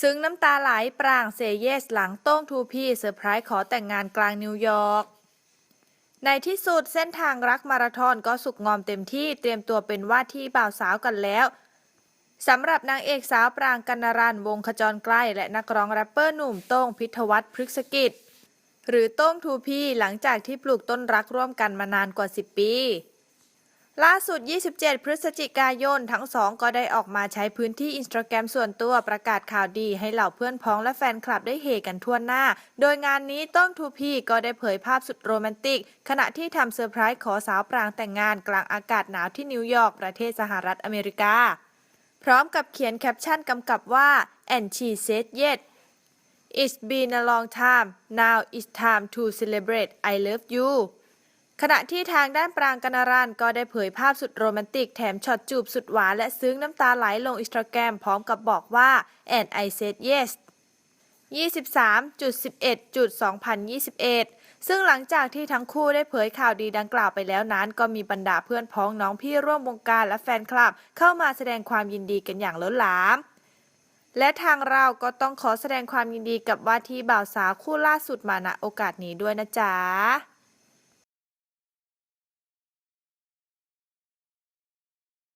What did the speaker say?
ซึ้งน้ำตาไหลปรางเซเยสหลังโต้งทูพีเซอร์ไพรส์ขอแต่งงานกลางนิวยอร์กในที่สุดเส้นทางรักมาราธอนก็สุกงอมเต็มที่เตรียมตัวเป็นว่าที่บ่าวสาวกันแล้วสำหรับนางเอกสาวปรางกันนารันวงขจรใกล้และนักร้องแรปเปอร์หนุ่มโต้งพิทวัฒน์พฤกษกิจ หรือโต้งทูพีหลังจากที่ปลูกต้นรักร่วมกันมานานกว่า 10 ปี ล่าสุด 27 พฤศจิกายน ทั้งสองก็ได้ออกมาใช้พื้นที่อินสตาแกรมส่วนตัวประกาศข่าวดีให้เหล่าเพื่อนพ้องและแฟนคลับได้เฮกันทั่วหน้า โดยงานนี้ต้องทูพีก็ได้เผยภาพสุดโรแมนติก ขณะที่ทำเซอร์ไพรส์ขอสาวปรางแต่งงานกลางอากาศหนาวที่นิวยอร์กประเทศสหรัฐอเมริกา พร้อมกับเขียนแคปชั่นกำกับว่า and she said yes It's been a long time now it's time to celebrate I love you ขณะที่ทางด้านปรางกนารานก็ได้เผยภาพสุดโรแมนติกแถมช็อตจูบสุดหวานและซึ้งน้ำตาไหลลงอินสตาแกรมพร้อมกับบอกว่า and I said yes 23.11.2021 ซึ่งหลังจากที่ทั้งคู่ได้เผยข่าวดีดังกล่าวไปแล้วนั้น ก็มีบรรดาเพื่อนพ้องน้องพี่ร่วมวงการและแฟนคลับ เข้ามาแสดงความยินดีกันอย่างล้นหลาม และทางเราก็ต้องขอแสดงความยินดีกับว่าที่บ่าวสาวคู่ล่าสุดมาณโอกาสนี้ด้วยนะจ๊ะ